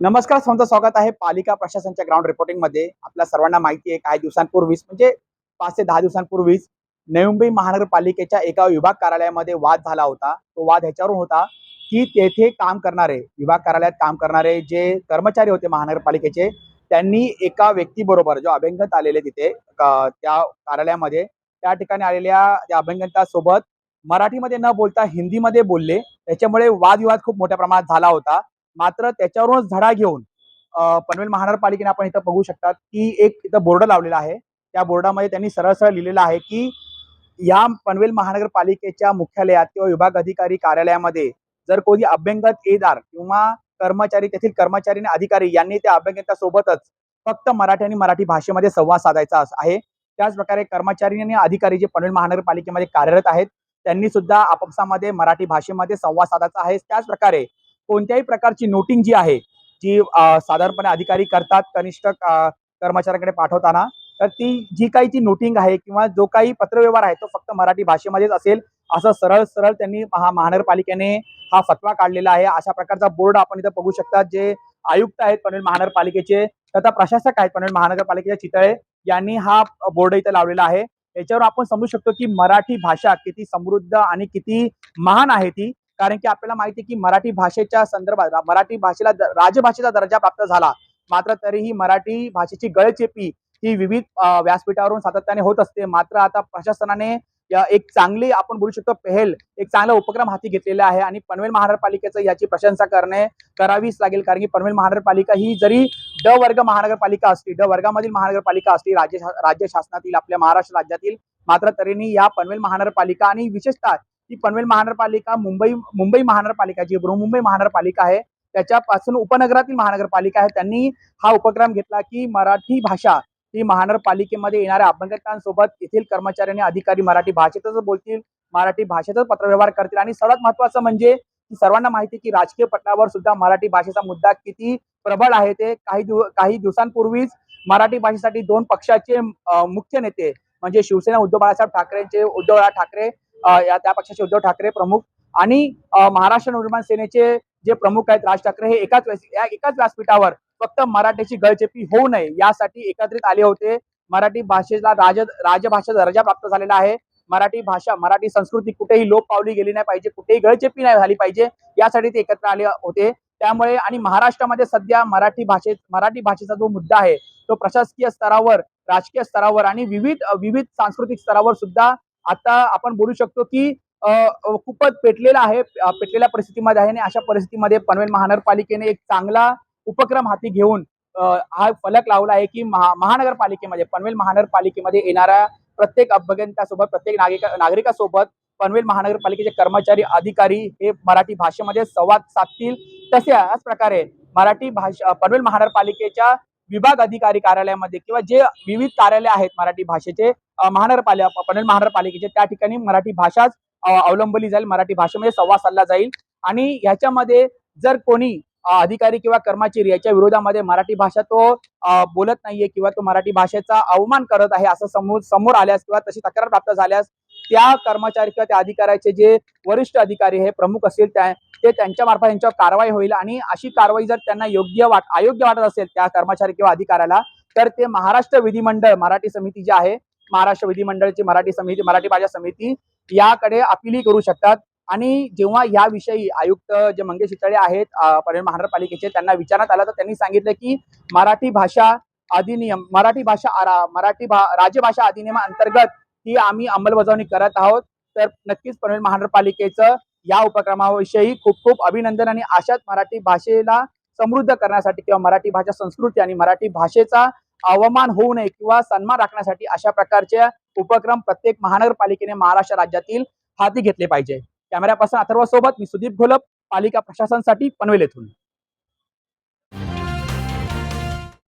नमस्कार तुमचं स्वागत आहे पालिका प्रशासनच्या ग्राउंड रिपोर्टिंगमध्ये. आपल्या सर्वांना माहिती आहे काही दिवसांपूर्वीच म्हणजे पाच ते दहा दिवसांपूर्वीच नवी मुंबई महानगरपालिकेच्या एका विभाग कार्यालयामध्ये वाद झाला होता. तो वाद ह्याच्यावरून होता की तेथे काम करणारे विभाग कार्यालयात काम करणारे जे कर्मचारी होते महानगरपालिकेचे त्यांनी एका व्यक्तीबरोबर जो अभ्यंगत आलेले तिथे त्या कार्यालयामध्ये त्या ठिकाणी आलेल्या त्या अभ्यंगतासोबत मराठीमध्ये न बोलता हिंदीमध्ये बोलले. त्याच्यामुळे वादविवाद खूप मोठ्या प्रमाणात झाला होता. मात्र त्याच्यावरूनच धडा घेऊन पनवेल महानगरपालिकेने आपण इथं बघू शकतात की एक इथं बोर्ड लावलेला आहे. त्या बोर्डामध्ये त्यांनी सरळ सरळ लिहिलेलं आहे की या पनवेल महानगरपालिकेच्या मुख्यालयात किंवा विभाग अधिकारी कार्यालयामध्ये जर कोणी अभ्यंगत येदार किंवा कर्मचारी तेथील कर्मचारी आणि अधिकारी यांनी त्या अभ्यंगतासोबतच फक्त मराठी आणि मराठी भाषेमध्ये संवाद साधायचा आहे. त्याच प्रकारे कर्मचारी आणि अधिकारी जे पनवेल महानगरपालिकेमध्ये कार्यरत आहेत त्यांनी सुद्धा आपापसामध्ये मराठी भाषेमध्ये संवाद साधायचा आहे. त्याच प्रकारे कोणत्याही प्रकारची नोटिंग जी आहे जी साधारणपणे अधिकारी करतात कनिष्ठ कर्मचाऱ्यांकडे पाठवताना तर ती जी काही ती नोटिंग आहे किंवा जो काही पत्रव्यवहार आहे तो फक्त मराठी भाषेमध्येच असेल असं सरळ सरळ त्यांनी महा महानगरपालिकेने हा फतवा काढलेला आहे. अशा प्रकारचा बोर्ड आपण इथं बघू शकता जे आयुक्त आहेत पनवेल महानगरपालिकेचे तथा प्रशासक आहेत पनवेल महानगरपालिकेचे चितळे यांनी हा बोर्ड इथं लावलेला आहे. याच्यावर आपण समजू शकतो की मराठी भाषा किती समृद्ध आणि किती महान आहे ती. कारण की आपल्याला माहिती आहे की मराठी भाषेच्या संदर्भात मराठी भाषेला द- राजभाषेचा दर्जा प्राप्त झाला. मात्र तरीही मराठी भाषेची गळचेपी ही विविध व्यासपीठावरून सातत्याने होत असते. मात्र आता प्रशासनाने या एक चांगली आपण बोलू शकतो पहल एक चांगला उपक्रम हाती घेतलेला आहे आणि पनवेल महानगरपालिकेचं याची प्रशंसा करणे करावीच लागेल. कारण की पनवेल महानगरपालिका ही जरी ड वर्ग महानगरपालिका असली ड वर्गामधील महानगरपालिका असली राज्य शा- राज्य शासनातील आपल्या महाराष्ट्र राज्यातील मात्र तरीही या पनवेल महानगरपालिका आणि विशेषतः ही पनवेल महानगरपालिका मुंबई मुंबई महानगरपालिका जी बृहमुंबई महानगरपालिका आहे त्याच्यापासून उपनगरातील महानगरपालिका आहे त्यांनी हा उपक्रम घेतला की मराठी भाषा ही महानगरपालिकेमध्ये येणाऱ्या अभ्यंगतांसोबत येथील कर्मचारी आणि अधिकारी मराठी भाषेतच बोलतील मराठी भाषेतच पत्रव्यवहार करतील आणि सर्वात महत्वाचं म्हणजे सर्वांना माहिती की राजकीय पटलावर सुद्धा मराठी भाषेचा मुद्दा किती प्रबळ आहे ते काही दिव काही दिवसांपूर्वीच मराठी भाषेसाठी दोन पक्षाचे मुख्य नेते म्हणजे शिवसेना उद्धव बाळासाहेब ठाकरेंचे उद्धव ठाकरे या त्या पक्षाचे उद्धव ठाकरे प्रमुख आणि महाराष्ट्र निर्माण सेनेचे जे प्रमुख आहेत राज ठाकरे हे एकाच एकाच व्यासपीठावर फक्त मराठीची गळचेपी होऊ नये यासाठी एकत्रित आले होते. मराठी भाषेला राज राजभाषा दर्जा प्राप्त झालेला आहे. मराठी भाषा मराठी संस्कृती कुठेही लोप पावली गेली नाही पाहिजे कुठेही गळचेपी नाही झाली पाहिजे यासाठी ते एकत्र आले होते. त्यामुळे आणि महाराष्ट्रामध्ये सध्या मराठी भाषेत मराठी भाषेचा जो मुद्दा आहे तो प्रशासकीय स्तरावर राजकीय स्तरावर आणि विविध विविध सांस्कृतिक स्तरावर सुद्धा आता आपण बोलू शकतो की खूपच पेटलेला आहे पेटलेल्या परिस्थितीमध्ये आहे आणि अशा परिस्थितीमध्ये पनवेल महानगरपालिकेने एक चांगला उपक्रम हाती घेऊन हा फलक लावला आहे की महा महानगरपालिकेमध्ये पनवेल महानगरपालिकेमध्ये येणाऱ्या प्रत्येक अभ्यंतासोबत प्रत्येक नागरिक नागरिकासोबत पनवेल महानगरपालिकेचे कर्मचारी अधिकारी हे मराठी भाषेमध्ये संवाद साधतील. तसे प्रकारे मराठी भाषा पनवेल महानगरपालिकेच्या विभाग अधिकारी कार्यालयामध्ये किंवा जे विविध कार्यालय आहेत मराठी भाषेचे महानगरपालिका पनवेल महानगरपालिकेचे त्या ठिकाणी मराठी भाषाच अवलंबली जाईल मराठी भाषेमध्ये संवाद साधला जाईल. आणि ह्याच्यामध्ये जर कोणी अधिकारी किंवा कर्मचारी याच्या विरोधामध्ये मराठी भाषा तो बोलत नाहीये किंवा तो मराठी भाषेचा अवमान करत आहे असं समोर समोर आल्यास किंवा तशी तक्रार प्राप्त झाल्यास त्या कर्मचारी किंवा त्या अधिकाऱ्याचे जे वरिष्ठ अधिकारी हे प्रमुख असतील त्या ते त्यांच्या मार्फत यांच्यावर कारवाई होईल आणि अशी कारवाई जर त्यांना योग्य वाट अयोग्य वाटत असेल त्या कर्मचारी किंवा अधिकाऱ्याला तर ते महाराष्ट्र विधिमंडळ मराठी समिती जी आहे महाराष्ट्र विधिमंडळची मराठी समिती मराठी भाषा समिती याकडे अपीलही करू शकतात. आणि जेव्हा याविषयी आयुक्त जे मंगेश चितळे आहेत पर्यटन महानगरपालिकेचे त्यांना विचारण्यात आलं तर त्यांनी सांगितलं की मराठी भाषा अधिनियम मराठी भाषा आरा- मराठी भा राजभाषा अधिनियमाअंतर्गत ही आम्ही अंमलबजावणी करत आहोत. तर नक्कीच पनवेल महानगरपालिकेचं या उपक्रमाविषयी खूप खूप अभिनंदन आणि अशाच मराठी भाषेला समृद्ध करण्यासाठी किंवा मराठी भाषा संस्कृती आणि मराठी भाषेचा अवमान होऊ नये किंवा सन्मान राखण्यासाठी अशा प्रकारचे उपक्रम प्रत्येक महानगरपालिकेने महाराष्ट्र राज्यातील हाती घेतले पाहिजे. कॅमेऱ्यापासून अथर्व सोबत मी सुदीप घोलप पालिका प्रशासनासाठी पनवेल येथून.